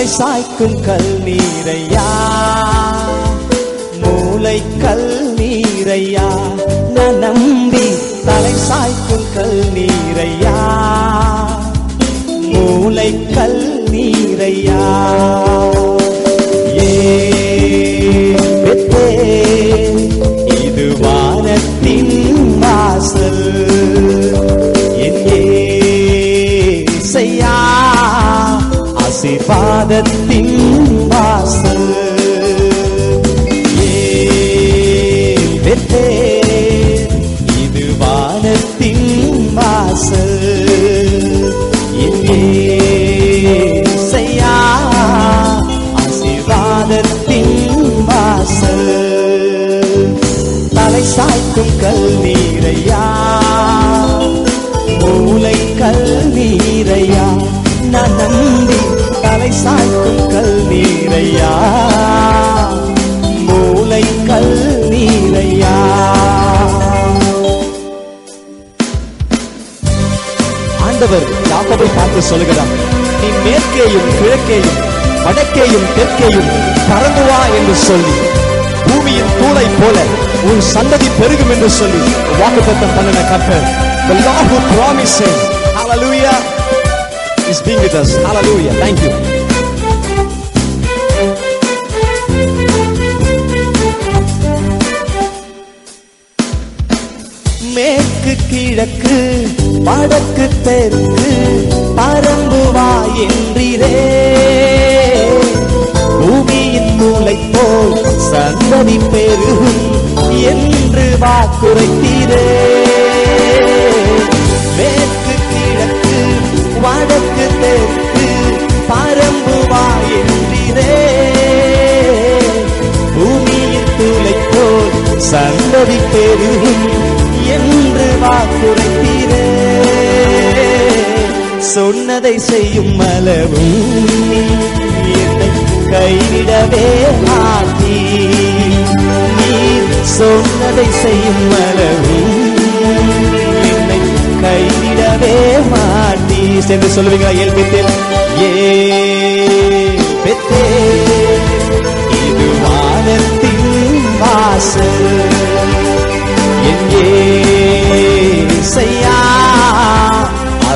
தலை சாய்க்கும் கல் நீரையா மூளை கல் நீரையா நான் நம்பி தலை சாய்க்கும் கல் நீரையா மூளை கல் ஏன் இது வானத்தின் வாசல். என் ஏசையா வாசல். தலை சாய்க்கும் கல் மூளை கல் நான் நம்பி தலை சாய்க்கும் மூளை கல் ஆண்டவர் யாக்கோபை பார்த்து சொல்லுகிறார் நீ மேற்கேயும் கிழக்கேயும் வடக்கேயும் தெற்கேயும் பறந்து வா என்று சொல்லி பூமியின் தூளை போல உன் சந்ததி பெருகும் என்று சொல்லி வாக்குத்தத்தம் பண்ணின கர்த்தர். The Lord who promises, hallelujah. Is being with us. Hallelujah. Thank you. மேற்கு கிழக்கு வடக்கு தெற்கு பரம்புவா என்றிரே பூமியின் மூளை போல் சந்ததி பெருகும் என்று வாக்குரைத்தீரே. மேற்கு கிழக்கு வடக்கு தெற்கு பரம்புவா என்றிரே பூமியின் தூளை போல் சந்ததி பெருகும் வாக்குரைத்தீரே சொன்னதை செய்யும் அளவும் என்னை கைவிடவே மாட்டீ. நீ சொன்னதை செய்யும் அளவும் என்னை கைவிடவே மாட்டீ. சென்று சொல்லுவீங்களா ஏல் பெத்தேன் ஏ பெத்தே இது வானத்தின் வாசல். எங்கே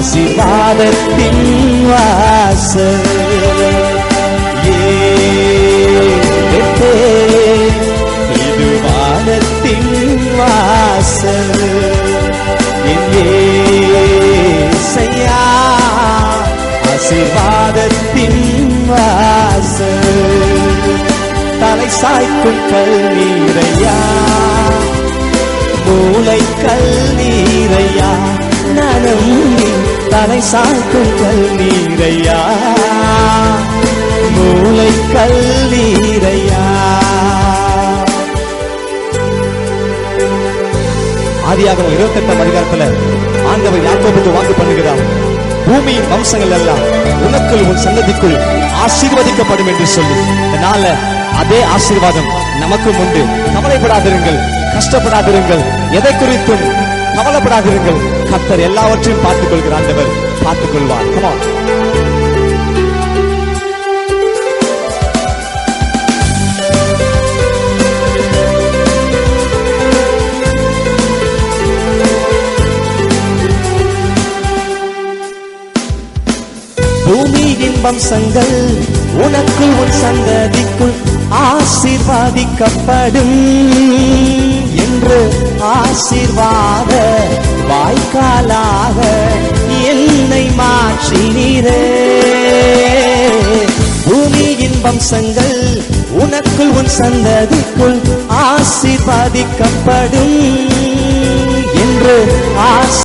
ஆசீர்வாதத்தின் வாசல் ஏத்தே இது வானத்தின் வாசல் எங்கேசையா ஆசீர்வாதத்தின் வாசல் தலை சாய்க்கும் கல்வீரையா மூளை கல்வீரையா தலை சாய்க்கும் கல்லீரையா மூளை கல்லீரையா ஆதியாகவும் இருபத்தி எட்டாம் அதிகாரத்துல ஆண்டவர் யாக்கோபுக்கு வாக்கு பண்ணுகிறார். பூமியின் வம்சங்கள் எல்லாம் உனக்குள் உன் சந்ததிக்குள் ஆசீர்வதிக்கப்படும் என்று சொல்லி. அதனால அதே ஆசீர்வாதம் நமக்கும் உண்டு. கவலைப்படாதிருங்கள் கஷ்டப்படாதிருங்கள். எதை குறித்தும் கவலைப்படாதிருங்கள். கத்தர் எல்லாவற்றையும் பார்த்துக் கொள்கிற ஆண்டவர் பார்த்துக் கொள்வார் Come வம்சங்கள் உனக்குள் உன் சந்ததிக்குள் ஆசீர்வாதிக்கப்படும் என்று ஆசீர்வாத வம்சங்கள் உனக்குள் உன் சந்ததிக்குள் பாதிக்கப்படும் என்று ஆசி